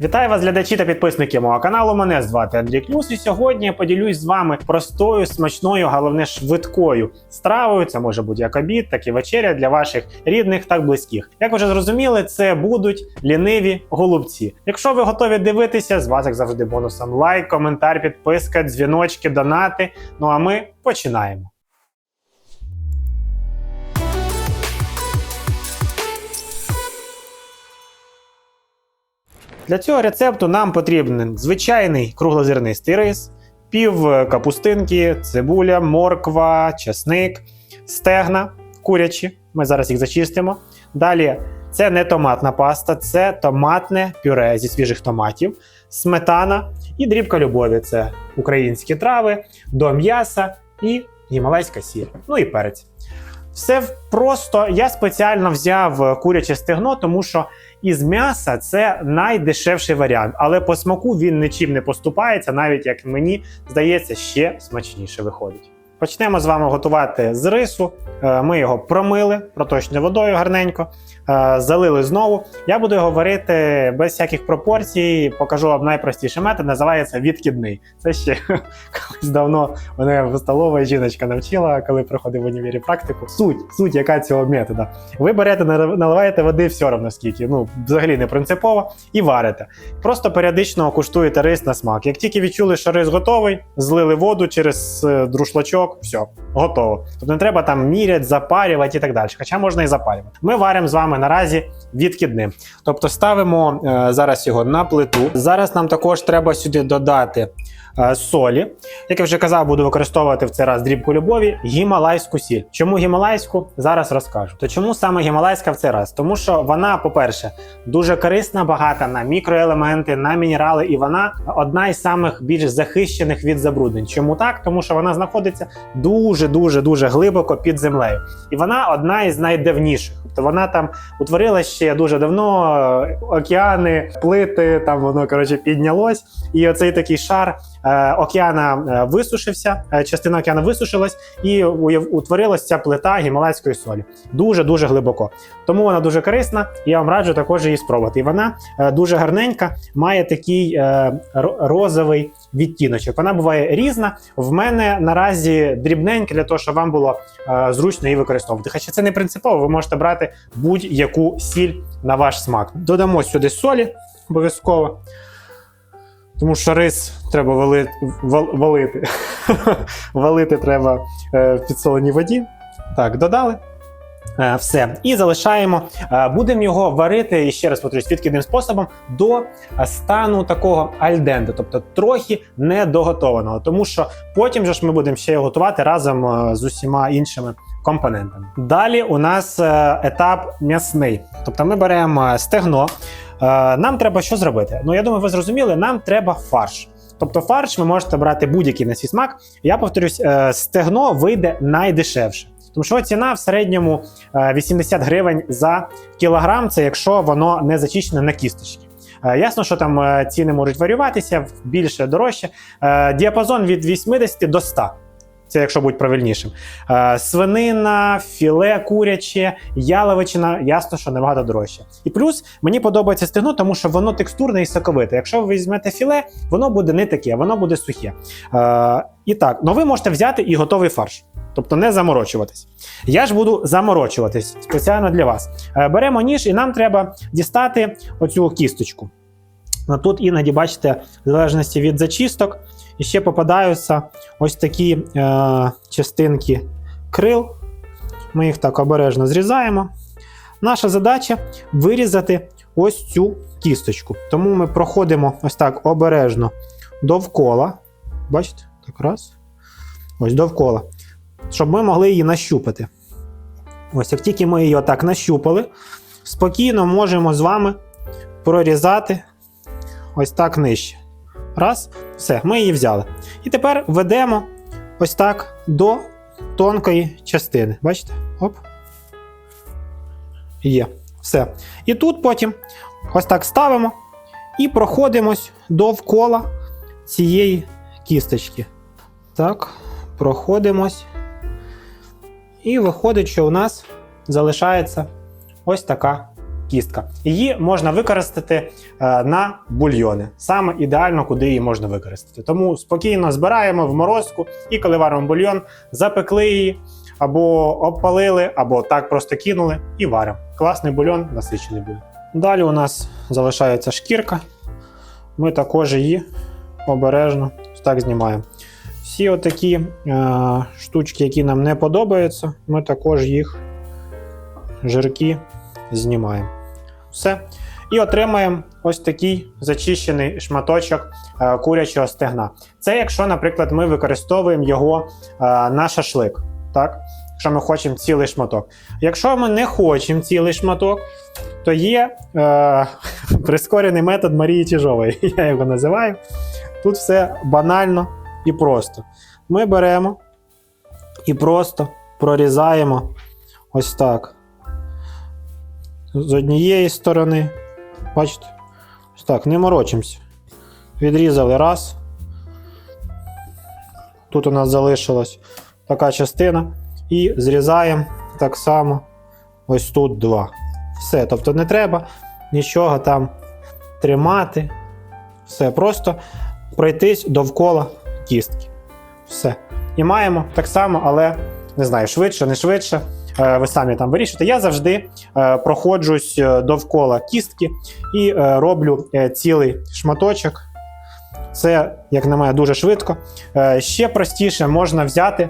Вітаю вас, глядачі та підписники мого каналу. Мене звати Андрій Клюс, і сьогодні я поділюсь з вами простою, смачною, головне швидкою стравою. Це може бути як обід, так і вечеря для ваших рідних та близьких. Як ви вже зрозуміли, це будуть ліниві голубці. Якщо ви готові дивитися, з вас як завжди бонусом лайк, коментар, підписка, дзвіночки, донати. Ну а ми починаємо. Для цього рецепту нам потрібен звичайний круглозернистий рис, пів капустинки, цибуля, морква, чесник, стегна курячі. Ми зараз їх зачистимо. Далі це не томатна паста, це томатне пюре зі свіжих томатів, сметана і дрібка любові. Це українські трави, до м'яса і гімалайська сіль. Ну і перець. Все просто я спеціально взяв куряче стегно, тому що із м'яса це найдешевший варіант, але по смаку він нічим не поступається, навіть як мені здається, ще смачніше виходить. Почнемо з вами готувати з рису. Е, Ми його промили проточною водою гарненько, залили знову. Я буду його варити без всяких пропорцій. Покажу вам найпростіший метод, називається відкидний. Це ще колись давно мене в столовій жіночка навчила, коли проходив в універі практику. Суть, суть яка цього метода. Ви берете, наливаєте води все одно скільки, ну взагалі не принципово, і варите. Просто періодично куштуєте рис на смак. Як тільки відчули, що рис готовий, злили воду через е, друшлачок, все, готово. Тобто не треба там міряти, запарювати і так далі. Хоча можна і запарювати. Ми варимо з вами наразі відкидним. Тобто ставимо е, зараз його на плиту. Зараз нам також треба сюди додати е, солі. Як я вже казав, буду використовувати в цей раз дрібку любові гімалайську сіль. Чому гімалайську? Зараз розкажу. То чому саме гімалайська в цей раз? Тому що вона, по-перше, дуже корисна, багата на мікроелементи, на мінерали, і вона одна із самих більш захищених від забруднень. Чому так? Тому що вона знаходиться дуже дуже дуже глибоко під землею, і вона одна із найдавніших. Тобто вона там утворилась ще дуже давно. Океани, плити, там воно коротше піднялось, і оцей такий шар е, океана е, висушився, е, частина океану висушилась, і утворилась ця плита гімалайської солі. Дуже дуже глибоко. Тому вона дуже корисна. Я вам раджу також її спробувати. І вона е, дуже гарненька, має такий е, розовий відтіночок. Вона буває різна. В мене наразі дрібненька для того, щоб вам було е, зручно її використовувати. Хоча це не принципово, ви можете брати будь-яку сіль на ваш смак. Додамо сюди солі обов'язково. Тому що рис треба вали, вал- валити. валити треба е, в підсоленій воді. Так, додали. Е, Все. І залишаємо. Е, Будемо його варити, і ще раз повторюсь, відкидним способом до стану такого альденте, тобто трохи недоготованого. Тому що потім же ж ми будемо ще його готувати разом е, з усіма іншими компонентами. Далі у нас етап м'ясний. Тобто ми беремо стегно. Нам треба що зробити? Ну, я думаю, ви зрозуміли, нам треба фарш. Тобто фарш ви можете брати будь-який на свій смак. Я повторюсь, стегно вийде найдешевше. Тому що ціна в середньому е, 80 гривень за кілограм, це якщо воно не зачищене на кісточки. Е, Ясно, що там е, ціни можуть варіюватися більше, дорожче. Е, Діапазон від 80 до 100. Це якщо будь правильнішим. Е, Свинина, філе куряче, яловичина, ясно, що набагато дорожче. І плюс мені подобається стегно, тому що воно текстурне і соковите. Якщо ви візьмете філе, воно буде не таке, воно буде сухе. Е, І так, ну ви можете взяти і готовий фарш. Тобто не заморочуватись. Я ж буду заморочуватись спеціально для вас. Е, Беремо ніж, і нам треба дістати оцю кісточку. Тут іноді, бачите, в залежності від зачисток, і ще попадаються ось такі е, частинки крил. Ми їх так обережно зрізаємо. Наша задача вирізати ось цю кісточку. Тому ми проходимо ось так обережно довкола. Бачите? Так раз. Ось довкола. Щоб ми могли її нащупати. Ось як тільки ми її отак нащупали, спокійно можемо з вами прорізати ось так нижче. Раз, все, ми її взяли. І тепер ведемо ось так до тонкої частини. Бачите? Оп. Є. Все. І тут потім ось так ставимо і проходимось довкола цієї кісточки. Так, проходимось. І виходить, що у нас залишається ось така кістка. Її можна використати е, на бульйони. Саме ідеально, куди її можна використати. Тому спокійно збираємо в морозку і коли варимо бульйон, запекли її або обпалили, або так просто кинули і варимо. Класний бульйон, насичений буде. Далі у нас залишається шкірка. Ми також її обережно так знімаємо. Всі отакі е, штучки, які нам не подобаються, ми також їх жирки знімаємо. Все. І отримаємо ось такий зачищений шматочок е, курячого стегна. Це якщо, наприклад, ми використовуємо його е, на шашлик. Так? Якщо ми хочемо цілий шматок. Якщо ми не хочемо цілий шматок, то є е, прискорений метод Марії Чижової. Я його називаю. Тут все банально і просто. Ми беремо і просто прорізаємо ось так. З однієї сторони. Бачите? Ось так, не морочимося. Відрізали раз. Тут у нас залишилась така частина. І зрізаємо так само ось тут два. Все. Тобто не треба нічого там тримати. Все, просто пройтись довкола кістки. Все. І маємо так само, але не знаю, швидше, не швидше. Е, Ви самі там вирішите. Я завжди е, проходжусь е, довкола кістки і роблю цілий шматочок. Це, як на мене, дуже швидко. Ще простіше можна взяти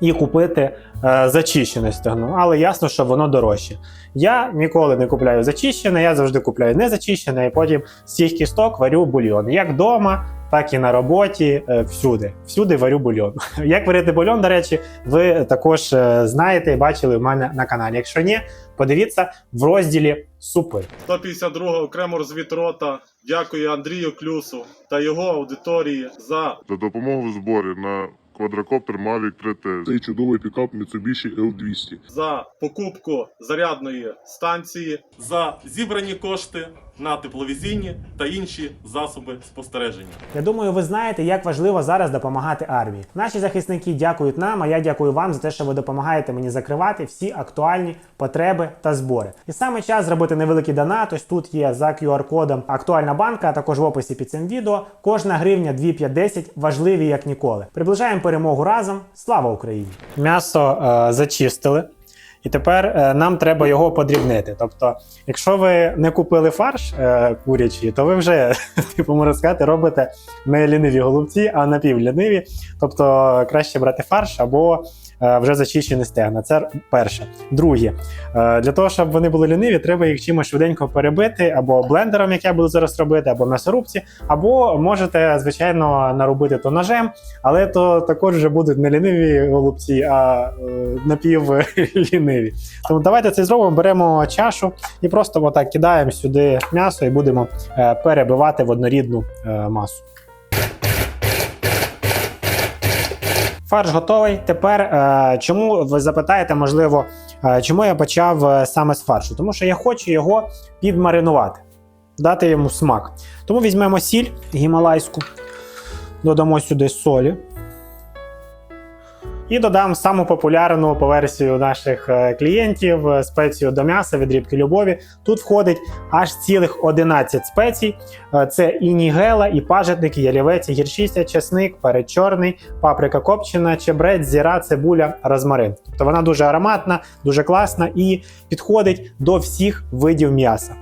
і купити е, зачищене стегно, але ясно, що воно дорожче. Я ніколи не купляю зачищене, я завжди купляю незачищене, і потім з цих кісток варю бульйон. Як вдома, так і на роботі, е, всюди. Всюди варю бульйон. Як варити бульйон, до речі, ви також е, знаєте і бачили в мене на каналі. Якщо ні, подивіться в розділі супи. 152 окремо розвідрота дякує Андрію Клюсу та його аудиторії за за допомогу в зборі на квадрокоптер Mavic 3T. Цей чудовий пікап Mitsubishi L200. за покупку зарядної станції, за зібрані кошти на тепловізійні та інші засоби спостереження. Я думаю, ви знаєте, як важливо зараз допомагати армії. Наші захисники дякують нам, а я дякую вам за те, що ви допомагаєте мені закривати всі актуальні потреби та збори. І саме час зробити невеликий донат. Ось тут є за QR-кодом актуальна банка, а також в описі під цим відео. Кожна гривня 2,510 важливі як ніколи. Приближаємо перемогу разом. Слава Україні! М'ясо е, зачистили. І тепер е, нам треба його подрібнити. Тобто, якщо ви не купили фарш е, курячий, то ви вже, типу, можна сказати, робите не ліниві голубці, а напівліниві. Тобто краще брати фарш або вже зачищені стегна. Це перше. Друге, е, для того, щоб вони були ліниві, треба їх чимось швиденько перебити, або блендером, як я буду зараз робити, або в м'ясорубці, або можете, звичайно, наробити то ножем, але то також вже будуть не ліниві голубці, а е, напівліниві. Тому давайте це зробимо. Беремо чашу і просто отак кидаємо сюди м'ясо і будемо е, перебивати в однорідну е, масу. Фарш готовий. Тепер е, чому ви запитаєте, можливо, е, чому я почав е, саме з фаршу? Тому що я хочу його підмаринувати, дати йому смак. Тому візьмемо сіль гімалайську, додамо сюди солі. І додам саму популярну по версію наших е, клієнтів е, спецію до м'яса від рібки любові. Тут входить аж цілих 11 спецій. Е, Це і нігела, і пажитник, і ялівець, і гірчиця, чесник, перець чорний, паприка копчена, чебрець, зіра, цибуля, розмарин. Тобто вона дуже ароматна, дуже класна і підходить до всіх видів м'яса.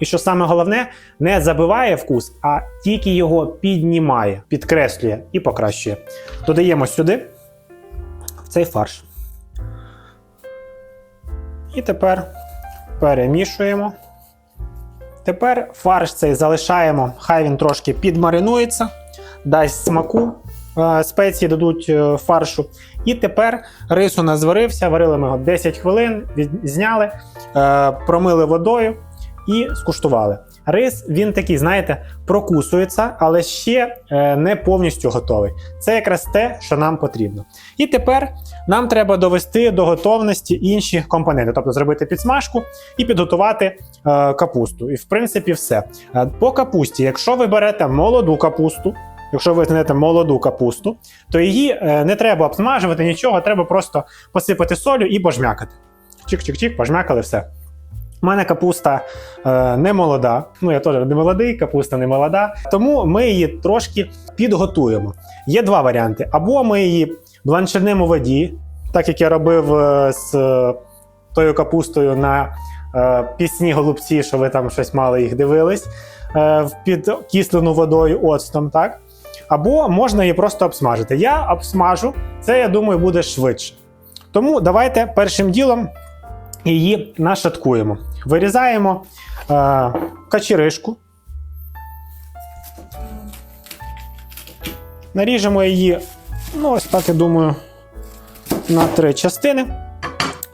І що саме головне, не забиває вкус, а тільки його піднімає, підкреслює і покращує. Додаємо сюди в цей фарш. І тепер перемішуємо. Тепер фарш цей залишаємо, хай він трошки підмаринується, дасть смаку, е, спеції дадуть е, фаршу. І тепер рис у нас зварився, варили ми його 10 хвилин, зняли, е, промили водою і скуштували. Рис він такий, знаєте, прокусується, але ще е, не повністю готовий. Це якраз те, що нам потрібно. І тепер нам треба довести до готовності інші компоненти, тобто зробити підсмажку і підготувати е, капусту. І в принципі все. Е, по капусті, якщо ви берете молоду капусту, якщо ви знайдете молоду капусту, то її не треба обсмажувати нічого, треба просто посипати солю і пожмякати. Чик-чик-чик, пожмякали все. У мене капуста е, не молода. Ну, я теж не молодий, капуста не молода. Тому ми її трошки підготуємо. Є два варіанти: або ми її бланширнемо у воді, так як я робив е, з е, тою капустою на е, пісні голубці, що ви там щось мали їх дивились, е, в підкислену водою оцтом, так? Або можна її просто обсмажити. Я обсмажу, це, я думаю, буде швидше. Тому давайте першим ділом її нашаткуємо. Вирізаємо е, качеришку. Наріжемо її, ну, ось так, я думаю, на три частини.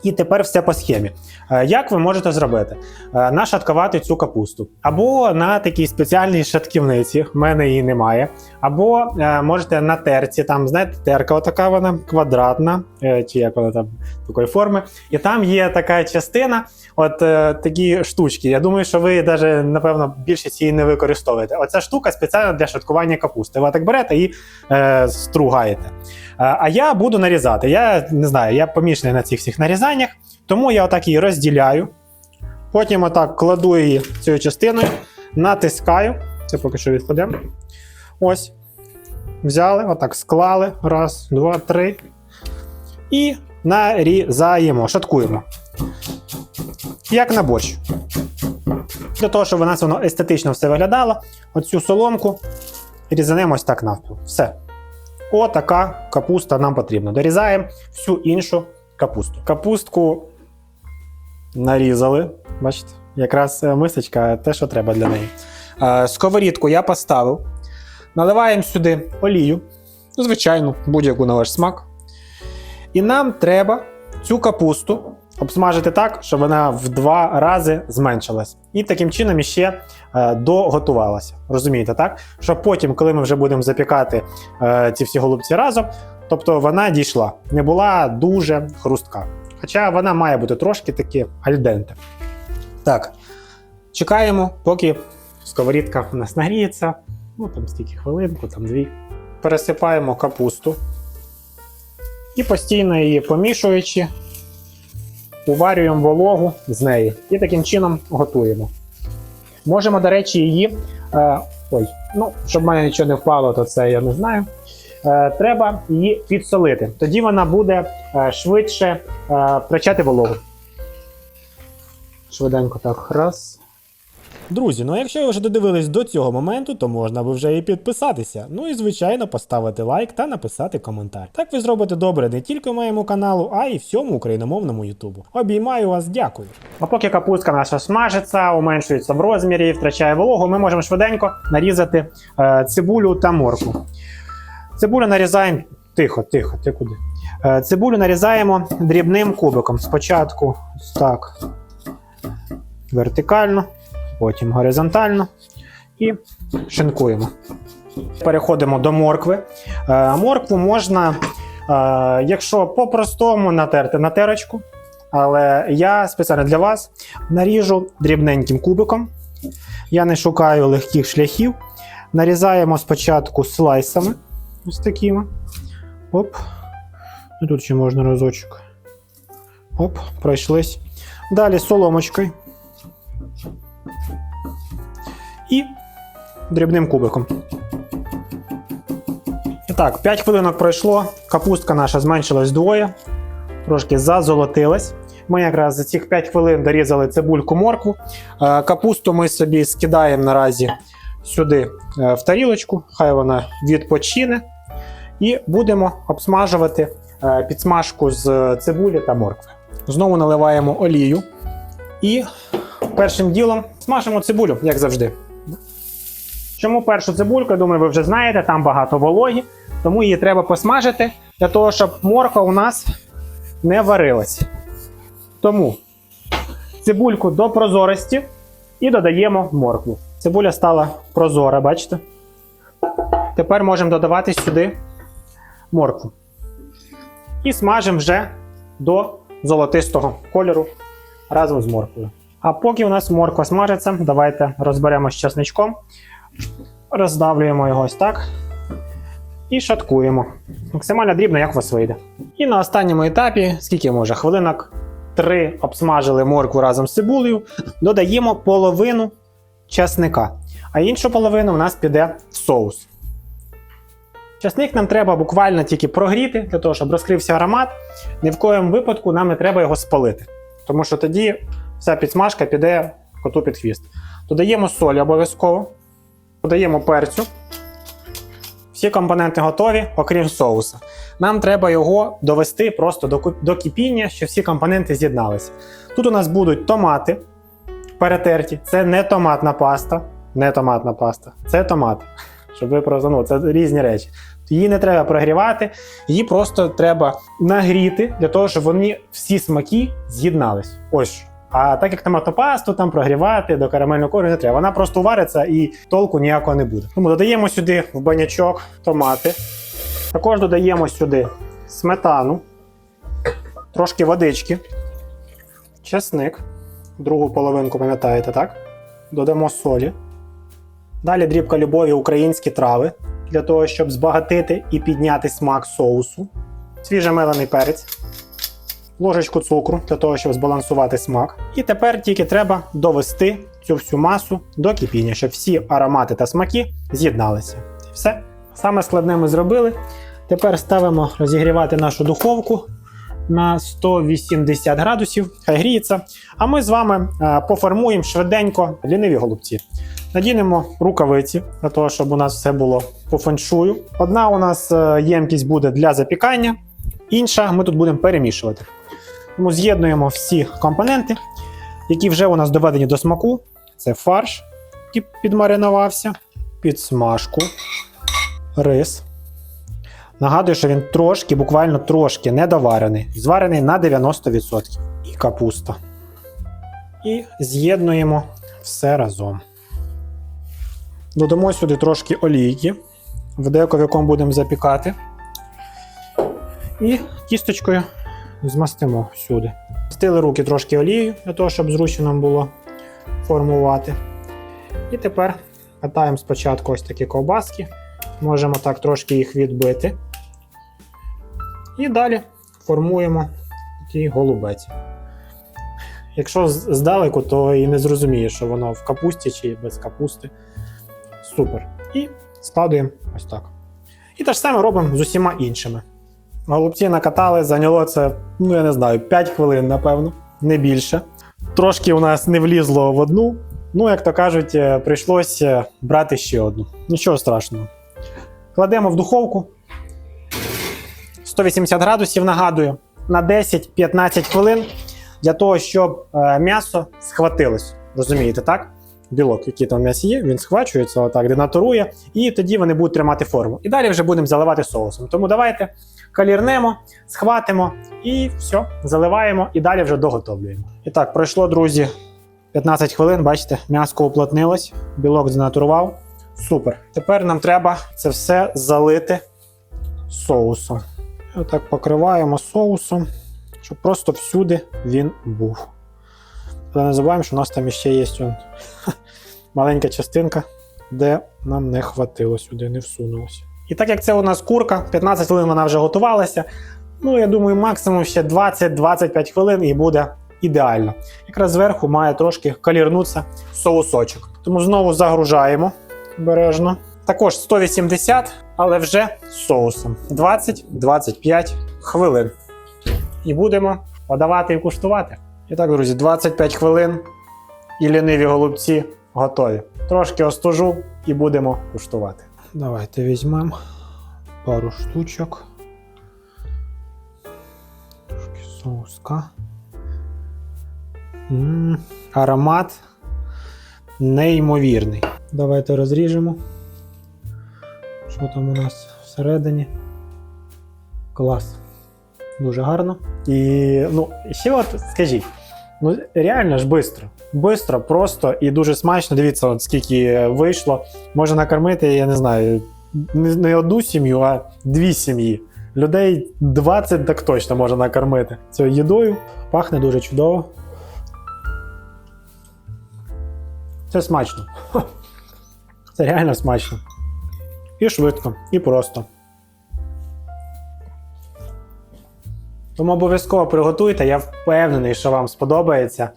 І тепер все по схемі. Е, Як ви можете зробити? Е, Нашаткувати цю капусту. Або на такій спеціальній шатківниці, в мене її немає. Або е, можете на терці, там, знаєте, терка, отака вона квадратна, чи як вона там такої форми. І там є така частина, от такі штучки. Я думаю, що ви навіть, напевно, більшість її не використовуєте. Оця штука спеціальна для шаткування капусти. Ви так берете і е, стругаєте. А я буду нарізати. Я не знаю, я помішаний на цих всіх нарізаннях, тому я отак її розділяю. Потім отак кладу її цією частиною, натискаю. Це поки що відкладемо. Ось. Взяли, отак склали. Раз, два, три. І нарізаємо, шаткуємо. Як на борщ. Для того, щоб у нас воно естетично все виглядало, оцю соломку різанемо ось так навпіл. Все. Отака капуста нам потрібна. Дорізаємо всю іншу капусту. Капустку нарізали. Бачите, якраз е, мисочка те, що треба для неї. Е, Сковорідку я поставив. Наливаємо сюди олію, ну, звичайну, будь-яку на ваш смак. І нам треба цю капусту обсмажити так, щоб вона в два рази зменшилась. І таким чином іще е, доготувалася. Розумієте, так? Щоб потім, коли ми вже будемо запікати ці всі голубці разом, тобто вона дійшла, не була дуже хрустка. Хоча вона має бути трошки таки альденте. Так, чекаємо, поки сковорідка у нас нагріється. Ну, там стільки хвилинку, там дві. Пересипаємо капусту. І постійно її помішуючи, уварюємо вологу з неї і таким чином готуємо. Можемо, до речі, її. Е, ой, ну, щоб в мене нічого не впало, то це я не знаю. Е, треба її підсолити. Тоді вона буде е, швидше е, втрачати вологу. Швиденько так. Раз. Друзі, ну а якщо ви вже додивились до цього моменту, то можна би вже і підписатися. Ну і звичайно поставити лайк та написати коментар. Так ви зробите добре не тільки моєму каналу, а й всьому україномовному Ютубу. Обіймаю вас, дякую. А поки капустка наша смажиться, уменшується в розмірі, втрачає вологу, ми можемо швиденько нарізати е, цибулю та морку. Цибулю нарізаємо тихо, тихо, ти куди? Е, цибулю нарізаємо дрібним кубиком. Спочатку так вертикально, потім горизонтально і шинкуємо. Переходимо до моркви. Е, моркву можна, е, якщо по-простому натерти на терочку, але я спеціально для вас наріжу дрібненьким кубиком. Я не шукаю легких шляхів. Нарізаємо спочатку слайсами. Ось такими. Оп. І тут ще можна разочок. Оп, пройшлись. Далі соломочкою. І дрібним кубиком. Так, 5 хвилинок пройшло. Капустка наша зменшилась вдвоє. Трошки зазолотилась. Ми якраз за цих 5 хвилин дорізали цибульку моркву. Е, Капусту ми собі скидаємо наразі сюди е, в тарілочку, хай вона відпочине. І будемо обсмажувати е, підсмажку з цибулі та моркви. Знову наливаємо олію. І першим ділом смажимо цибулю, як завжди. Чому першу цибульку, думаю, ви вже знаєте, там багато вологі, тому її треба посмажити для того, щоб морква у нас не варилась. Тому цибульку до прозорості і додаємо моркву. Цибуля стала прозора, бачите? Тепер можемо додавати сюди моркву. І смажимо вже до золотистого кольору разом з морквою. А поки у нас морква смажиться, давайте розберемо з часничком, роздавлюємо його ось так і шаткуємо. Максимально дрібно, як у вас вийде. І на останньому етапі, скільки може, хвилинок три обсмажили моркву разом з цибулею, додаємо половину часника, а іншу половину у нас піде в соус. Часник нам треба буквально тільки прогріти, для того, щоб розкрився аромат. Ні в коєму випадку нам не треба його спалити. Тому що тоді вся підсмажка піде коту під хвіст. Додаємо солі обов'язково, додаємо перцю. Всі компоненти готові, окрім соуса. Нам треба його довести просто до, до кипіння, щоб всі компоненти з'єдналися. Тут у нас будуть томати перетерті. Це не томатна паста. Не томатна паста, це томат. Щоб ви просто, ну, це різні речі. Її не треба прогрівати, її просто треба нагріти для того, щоб вони всі смаки з'єднались. Ось. А так як томатну пасту там прогрівати до карамельного кольору не треба. Вона просто вариться і толку ніякого не буде. Тому додаємо сюди в банячок томати. Також додаємо сюди сметану, трошки водички, чесник, другу половинку, пам'ятаєте, так? Додамо солі. Далі дрібка любові українські трави для того, щоб збагатити і підняти смак соусу. Свіжемелений перець, ложечку цукру для того, щоб збалансувати смак. І тепер тільки треба довести цю всю масу до кипіння, щоб всі аромати та смаки з'єдналися. Все. Саме складне ми зробили. Тепер ставимо розігрівати нашу духовку на 180 градусів, хай гріється. А ми з вами е, поформуємо швиденько ліниві голубці. Надінемо рукавиці для того, щоб у нас все було по феншую. Одна у нас е, ємкість буде для запікання, інша ми тут будемо перемішувати. Тому з'єднуємо всі компоненти, які вже у нас доведені до смаку. Це фарш, який підмаринувався, підсмажку, рис. Нагадую, що він трошки, буквально трошки недоварений, зварений на 90%. І капуста. І з'єднуємо все разом. Додамо сюди трошки олійки, в деко, будемо запікати. І кісточкою змастимо сюди. Стили руки трошки олією, для того, щоб зручно нам було формувати. І тепер катаємо спочатку ось такі ковбаски. Можемо так трошки їх відбити. І далі формуємо такий голубець. Якщо здалеку, то і не зрозумієш, що воно в капусті чи без капусти. Супер. І складуємо ось так. І те ж саме робимо з усіма іншими. Голубці накатали, зайняло це, ну я не знаю, 5 хвилин, напевно, не більше. Трошки у нас не влізло в одну. Ну, як то кажуть, е, прийшлося брати ще одну. Нічого страшного. Кладемо в духовку. 180 градусів, нагадую, на 10-15 хвилин для того, щоб е, м'ясо схватилось. Розумієте, так? Білок, який там в м'ясі є, він схвачується, отак, денатурує, і тоді вони будуть тримати форму. І далі вже будемо заливати соусом. Тому давайте калірнемо, схватимо і все, заливаємо і далі вже доготовлюємо. І так, пройшло, друзі, 15 хвилин, бачите, м'яско уплотнилось, білок денатурував. Супер. Тепер нам треба це все залити соусом. І Отак покриваємо соусом, щоб просто всюди він був. Але не забуваємо, що у нас там ще є он, маленька частинка, де нам не хватило сюди, не всунулося. І так як це у нас курка, 15 хвилин вона вже готувалася. Ну, я думаю, максимум ще 20-25 хвилин і буде ідеально. Якраз зверху має трошки калірнутися соусочок. Тому знову загружаємо обережно. Також 180, але вже з соусом. 20-25 хвилин. І будемо подавати і куштувати. І так, друзі, 25 хвилин і ліниві голубці готові. Трошки остужу і будемо куштувати. Давайте візьмемо пару штучок. Трошки соуска. м аромат неймовірний. Давайте розріжемо. Що там у нас всередині? Клас. Дуже гарно. І ну, ще от скажіть, ну реально ж швидко. Бистро, просто і дуже смачно. Дивіться, от скільки вийшло. Можна накормити, я не знаю, не одну сім'ю, а дві сім'ї. Людей 20 так точно можна накормити цією їдою. Пахне дуже чудово. Це смачно. Це реально смачно. І швидко, і просто. Тому обов'язково приготуйте, я впевнений, що вам сподобається.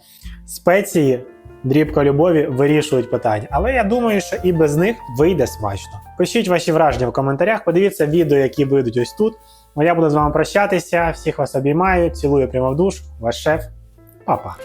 Спеції, дрібка любові вирішують питання. Але я думаю, що і без них вийде смачно. Пишіть ваші враження в коментарях, подивіться відео, які вийдуть ось тут. Ну, я буду з вами прощатися. Всіх вас обіймаю, цілую прямо в душ. Ваш шеф, папа.